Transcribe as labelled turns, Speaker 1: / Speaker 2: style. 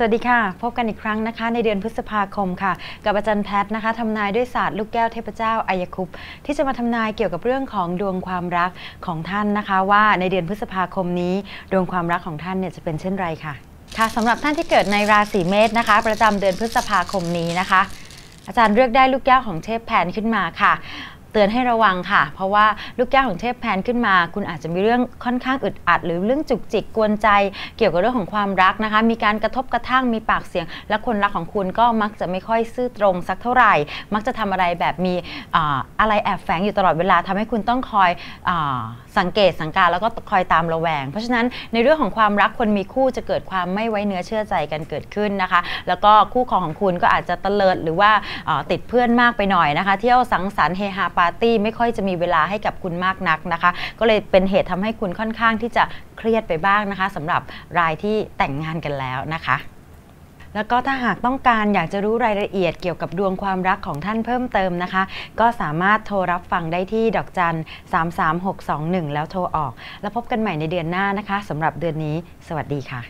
Speaker 1: สวัสดีค่ะ พบกันอีกครั้งนะคะ ในเดือนพฤษภาคมค่ะ กับอาจารย์แพทย์นะคะทำนายด้วยศาสตร์ลูกแก้วเทพเจ้าอายคุปที่จะมาทำนายเกี่ยวกับเรื่องของดวงความรักของท่านนะคะ ว่าในเดือนพฤษภาคมนี้ ดวงความรักของท่านเนี่ยจะเป็นเช่นไรค่ะ ค่ะสำหรับท่านที่เกิดในราศีเมษนะคะ ประจำเดือนพฤษภาคมนี้นะคะ อาจารย์เลือกได้ลูกแก้วของเทพแผนขึ้นมาค่ะ ตือนให้ระวังค่ะ เพราะว่าลูกแก้วของเทพแพนขึ้นมา คุณอาจจะมีเรื่องค่อนข้างอึดอัด หรือเรื่องจุกจิกกวนใจ เกี่ยวกับเรื่องของความรักนะคะ มีการกระทบกระทั่งมีปากเสียง และคนรักของคุณก็มักจะไม่ค่อยซื่อตรงสักเท่าไหร่ มักจะทำอะไรแบบมีออะไรแอบแฝงอยู่ตลอดเวลาทำให้คุณต้องคอยอสังเกตสังการแล้วก็คอยตามระแวง เพราะฉะนั้นในเรื่องของความรักคนมีคู่จะเกิดความไม่ไว้เนื้อเชื่อใจกันเกิดขึ้นนะคะ แล้วก็คู่ครองของคุณก็อาจจะเตลิดหรือว่าอ่าติดเพื่อนมากไปหน่อยนะคะ เที่ยวสังสรรค์เฮฮาปาร์ตี้ไม่ค่อยจะมีเวลาให้กับคุณมากนักนะคะ ก็เลยเป็นเหตุทำให้คุณค่อนข้างที่จะเครียดไปบ้างนะคะสำหรับรายที่แต่งงานกันแล้วนะคะแล้วก็ถ้าหากต้องการอยากจะรู้รายละเอียดเกี่ยวกับดวงความรักของท่านเพิ่มเติมนะคะ ก็สามารถโทรรับฟังได้ที่ดอกจัน 33621 แล้วโทรออก แล้วพบกันใหม่ในเดือนหน้านะคะสำหรับเดือนนี้ สวัสดีค่ะ